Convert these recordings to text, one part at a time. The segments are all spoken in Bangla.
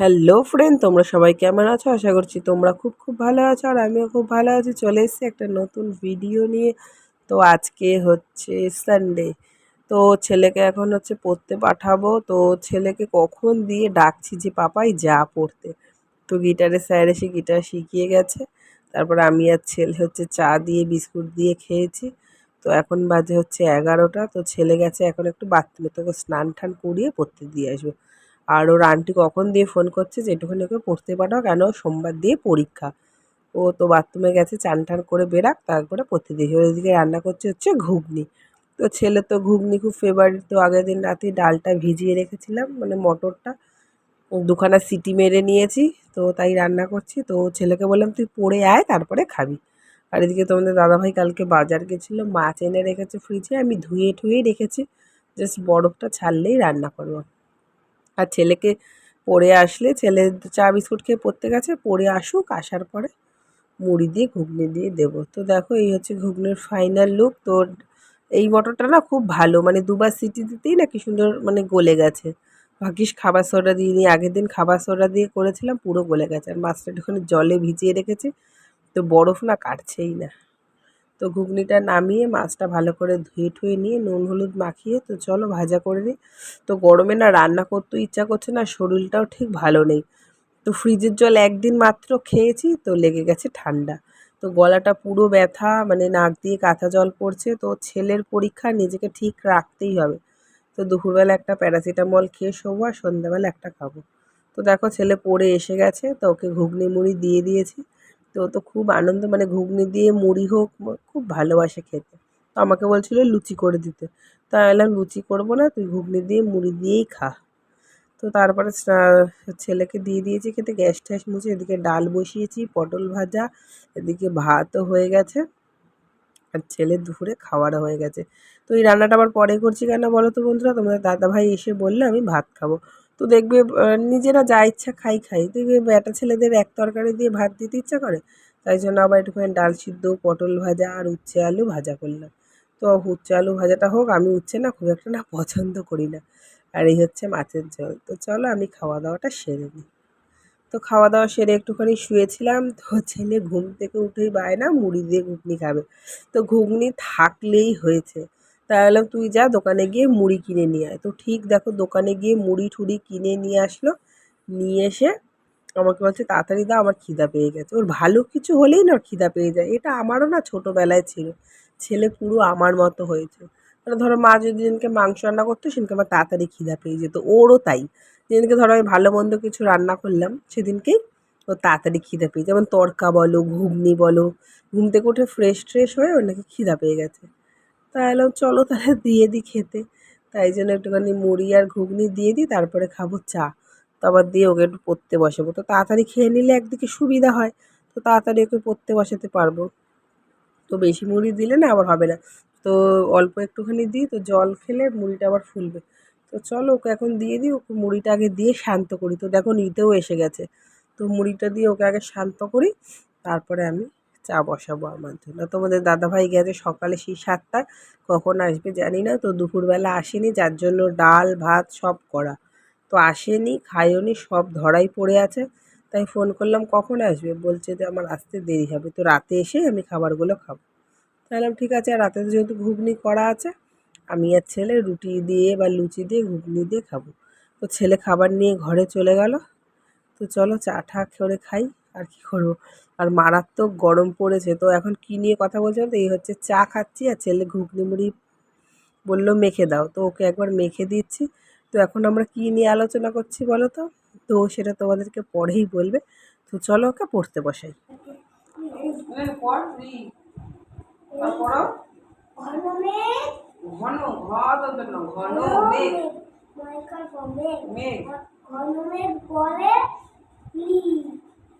হ্যালো ফ্রেন্ড তোমরা সবাই কেমন আছো? আশা করছি তোমরা খুব খুব ভালো আছো আর আমিও খুব ভালো আছি। চলে এসেছি একটা নতুন ভিডিও নিয়ে। তো আজকে হচ্ছে সানডে তো ছেলেকে এখন হচ্ছে পড়তে পাঠাবো। তো ছেলেকে কখন দিয়ে ডাকছি যে, পাপাই, যা পড়তে। তো গিটারে স্যার এসে গিটার শিখিয়ে গেছে। তারপর আমি আর ছেলে হচ্ছে চা দিয়ে, বিস্কুট দিয়ে খেয়েছি। তো এখন বাজে হচ্ছে এগারোটা। তো ছেলে গেছে, এখন একটু বাথরুমে তোকে স্নান টান করিয়ে পড়তে দিয়ে আসব। আর ওর আন্টি কখন দিয়ে ফোন করছে যে একটুখানি ওকে পড়তে পাঠাও, কেন সোমবার দিয়ে পরীক্ষা। ও তো বাথরুমে গেছে, চান টান করে বেরাক, তারপরে পড়তে দিয়েছে ওইদিকে রান্না করছে হচ্ছে ঘুগনি। তো ছেলে তো ঘুগনি খুব ফেভারিট তো আগের দিন রাতে ডালটা ভিজিয়ে রেখেছিলাম মানে মটরটা দুখানা সিটি মেরে নিয়েছি, তো তাই রান্না করছি, তো ছেলেকে বললাম, তুই পড়ে আয়, তারপরে খাবি। আর এদিকে তোমাদের দাদাভাই কালকে বাজার গেছিল, মাছ এনে রেখেছে ফ্রিজে আমি ধুয়ে ঠুয়ে রেখেছি জাস্ট বরফটা ছাড়লেই রান্না করব। আর ছেলেকে পড়ে আসলে ছেলে চা বিস্কুট খেয়ে পড়তে গেছে পড়ে আসুক, আসার পরে মুড়ি দিয়ে, ঘুগনি দিয়ে দেবো। তো দেখো, এই হচ্ছে ঘুগনির ফাইনাল লুক তো এই মটরটা না খুব ভালো মানে দুবার সিটি দিতেই না কি সুন্দর মানে গলে গেছে। ভাগ্যিস খাবার সোডা দিয়ে নিয়ে, আগের দিন খাবার সোডা দিয়ে করেছিলাম, পুরো গলে গেছে। আর মাছটা একটুখানি জলে ভিজিয়ে রেখেছি, তো বরফ না কাটছেই না। তো ঘুগনিটা নামিয়ে মাছটা ভালো করে ধুয়ে ঠুয়ে নিয়ে নুন হলুদ মাখিয়ে তো চলো ভাজা করে নিই। তো গরমে না রান্না করতেও ইচ্ছা করছে না, শরীরটাও ঠিক ভালো নেই। তো ফ্রিজের জল একদিন মাত্র খেয়েছি তো লেগে গেছে ঠান্ডা। তো গলাটা পুরো ব্যথা মানে নাক দিয়ে কাঁথা জল পড়ছে, তো ছেলের পরীক্ষা নিজেকে ঠিক রাখতেই হবে। তো দুপুরবেলা একটা প্যারাসিটামল খেয়ে শোবো আর সন্ধ্যাবেলা একটা খাব। তো দেখো ছেলে পড়ে এসে গেছে, তো ওকে ঘুগনি মুড়ি দিয়ে দিয়েছি। তো তো খুব আনন্দ মানে ঘুগনি দিয়ে মুড়ি হোক খুব ভালোবাসে খেতে। তো আমাকে বলছিলো লুচি করে দিতে। তা এলাম লুচি করব না, তুই ঘুগনি দিয়ে মুড়ি দিয়েই খা। তো তারপরে ছেলেকে দিয়ে দিয়েছি খেতে, গ্যাস ট্যাস মুছে এদিকে ডাল বসিয়েছি, পটল ভাজা, এদিকে ভাতও হয়ে গেছে। আর ছেলের দুপুরে খাওয়ারও হয়ে গেছে। তো এই রান্নাটা আবার পরে করছি কেন বলো তো বন্ধুরা? তোমাদের দাদাভাই এসে বললে আমি ভাত খাব। তো দেখবে নিজেরা যা ইচ্ছা খাই খাই। দেখবে বেটা ছেলেদের এক তরকারি দিয়ে ভাত দিতে ইচ্ছা করে, তাই জন্য আবার একটুখানি ডাল সিদ্ধ, পটল ভাজা আর উচ্ছে আলু ভাজা করলাম। তো উচ্ছে আলু ভাজাটা হোক, আমি উচ্ছে না, খুব একটা না, পছন্দ করি না। আর এই হচ্ছে মাছের ঝোল। তো চলো, আমি খাওয়া দাওয়াটা সেরে নিই। তো খাওয়া দাওয়া সেরে একটুখানি শুয়েছিলাম, তো ছেলে ঘুম থেকে উঠেই বায় না মুড়ি দিয়ে ঘুগনি খাবে। তো ঘুগনি থাকলেই হয়েছে। তাহলে তুই যা, দোকানে গিয়ে মুড়ি কিনে নিয়ে আয়। তো ঠিক দেখো, দোকানে গিয়ে মুড়ি ঠুড়ি কিনে নিয়ে আসলো। নিয়ে এসে আমাকে বলছে, তাড়াতাড়ি দাও, আমার খিদা পেয়ে গেছে। ওর ভালো কিছু হলেই না খিদা পেয়ে যায়। এটা আমারও না ছোটোবেলায় ছিল। ছেলে পুরো আমার মতো হয়েছে। মানে ধরো মা যদি যেদিনকে মাংস রান্না করতো, সেদিনকে আমার তাড়াতাড়ি খিদা পেয়ে যেত। ওরও তাই। যেদিনকে ধরো আমি ভালো মন্দ কিছু রান্না করলাম, সেদিনকেই ও তাড়াতাড়ি খিদা পেয়ে যেমন তড়কা বলো, ঘুগনি বলো, ঘুম থেকে উঠে ফ্রেশ ট্রেশ হয়ে ওর নাকি খিদা পেয়ে গেছে। তাহলে চলো তাহলে দিয়ে দিই খেতে। তাই জন্য একটুখানি মুড়ি আর ঘুগনি দিয়ে দিই, তারপরে খাব চা। তো আবার দিয়ে ওকে একটু পড়তে বসাবো। তো তাড়াতাড়ি খেয়ে নিলে একদিকে সুবিধা হয়, তো তাড়াতাড়ি ওকে পড়তে বসাতে পারব। তো বেশি মুড়ি দিলে না আবার হবে না। তো অল্প একটুখানি দিই, তো জল খেলে মুড়িটা আবার ফুলবে। তো চলো ওকে এখন দিয়ে দিই, ওকে মুড়িটা আগে দিয়ে শান্ত করি। তো দেখো নিতেও এসে গেছে। তো মুড়িটা দিয়ে ওকে আগে শান্ত করি, তারপরে আমি চা বসাবো আমার জন্য। তোমাদের দাদাভাই গেছে সকালে সেই সাতটায় কখন আসবে জানি না, তো দুপুরবেলা আসেনি, যার জন্য ডাল, ভাত সব করা। তো আসেনি খায়ওনি সব ধরাই পড়ে আছে। তাই ফোন করলাম, কখন আসবে? বলছে যে আমার আসতে দেরি হবে। তো রাতে এসে আমি খাবারগুলো খাব। তাহলাম ঠিক আছে আর রাতে যেহেতু ঘুগনি করা আছে, আমি আর ছেলে রুটি দিয়ে বা লুচি দিয়ে ঘুগনি দিয়ে খাব। তো ছেলে খাবার নিয়ে ঘরে চলে গেল। তো চলো চা ঠা করে খাই। আর কি করব? আর মারাত্মক গরম পড়েছে। তো এখন কী নিয়ে কথা বলছে তো এই হচ্ছে চা খাচ্ছি আর ছেলে ঘুগনি মুড়ি বলল মেখে দাও। তো ওকে একবার মেখে দিচ্ছি। তো এখন আমরা কী নিয়ে আলোচনা করছি বলো তো তো সেটা তোমাদেরকে পরেই বলবে। তো চলো ওকে পড়তে বসাই। ঘন ঘন মেঘ। মেঘ। ঘন মেঘ পরে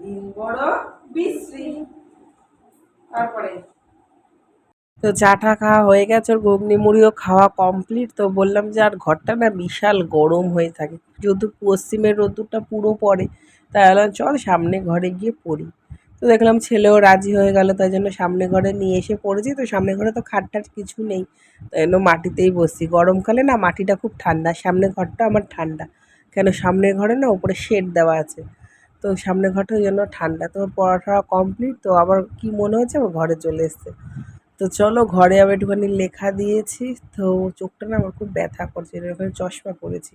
দিন বড় বিশ্রী তারপরে? তো খাওয়া হয়ে গেছে, ওর ঘুগনি মুড়িও খাওয়া কমপ্লিট তো বললাম যে, আর ঘরটা না বিশাল গরম হয়ে থাকে। যেহেতু পশ্চিমের রোদ্দুরটা পুরো পড়ে, তাই বললাম, চল সামনে ঘরে গিয়ে পড়ি। তো দেখলাম ছেলেও রাজি হয়ে গেল, তাই জন্য সামনে ঘরে নিয়ে এসে পড়েছি। তো সামনে ঘরে তো খাটটার কিছু নেই, তাই জন্য মাটিতেই বসছি। গরমকালে না মাটিটা খুব ঠান্ডা, সামনে ঘরটা আমার ঠান্ডা। কেন, সামনের ঘরে না উপরে শেড দেওয়া আছে। তো সামনে ঘরটা ওই জন্য ঠান্ডা। তো ওর পড়াটা কমপ্লিট তো আবার কি মনে হচ্ছে আমার ঘরে চলে এসছে। তো চলো ঘরে আবার একটুখানি লেখা দিয়েছি। তো চোখটা না আমার খুব ব্যথা করছে এখানে চশমা পরেছি।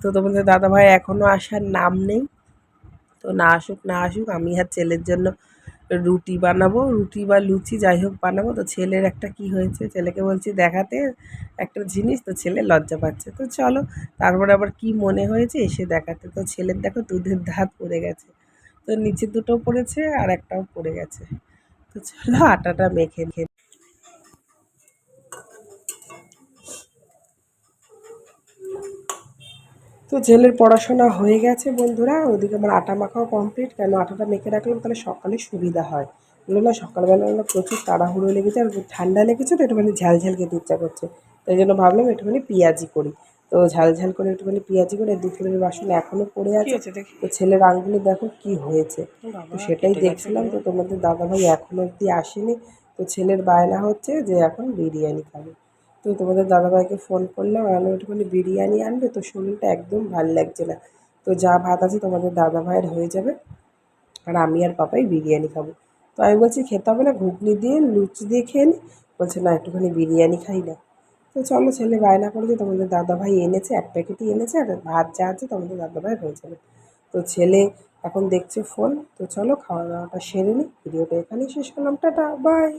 তো তোমাদের দাদাভাই এখনও আসার নাম নেই। তো না আসুক না আসুক, আমি আর ছেলের জন্য রুটি বানাবো, রুটি বা লুচি যাই হোক বানাবো। তো ছেলের একটা কি হয়েছে? ছেলেকে বলছি, দেখাতে একটা জিনিস। তো ছেলে লজ্জা পাচ্ছে। তো চলো, তারপর আবার কি মনে হয়েছে এসে দেখাতে। তো ছেলের দেখো দুধের ধাত পড়ে গেছে। তো নিচে দুটো পড়েছে আর একটাও পড়ে গেছে। তো চলো, আটাটা মেখে খেয়ে তো ছেলের পড়াশোনা হয়ে গেছে বন্ধুরা। ওদিকে আমার আটা মাখাও কমপ্লিট কেন আটাটা মেখে রাখলাম তাহলে সকালে সুবিধা হয়। এগুলো না সকালবেলা না প্রচুর তাড়াহুড়ো লেগেছে আর ঠান্ডা লেগেছে তো একটুখানি ঝাল ঝাল খেতে ইচ্ছা করছে। তাই জন্য ভাবলাম একটুখানি পেঁয়াজি করি। তো ঝাল ঝাল করে একটুখানি পেঁয়াজি করে দু কিলোর বাসন এখনও পড়ে আছে। তো ছেলের আঙ্গুলে দেখো কি হয়েছে। তো সেটাই দেখছিলাম। তো তোমাদের দাদাভাই এখনও অবধি আসেনি। তো ছেলের বায়না হচ্ছে যে এখন বিরিয়ানি খাবে। তো তোমাদের দাদাভাইকে ফোন করলাম আমি একটুখানি বিরিয়ানি আনবে তো শরীরটা একদম ভালো লাগছে না। তো যা ভাত আছে তোমাদের দাদাভাইয়ের হয়ে যাবে, আর আমি আর পাপাই বিরিয়ানি খাব। তো আমি বলছি, খেতে হবে না, ঘুগনি দিয়ে, লুচি দিয়ে খেয়ে নি। বলছে, না, একটুখানি বিরিয়ানি খাই না। তো চলো, ছেলে বায়না করেছে, তোমাদের দাদাভাই এনেছে, এক প্যাকেটই এনেছে, আর ভাত যা আছে তোমাদের দাদাভাই হয়ে যাবে। তো ছেলে এখন দেখছে ফোন তো চলো খাওয়া দাওয়াটা সেরে নিই ভিডিওটা এখানেই শেষ করলাম, টাটা বাই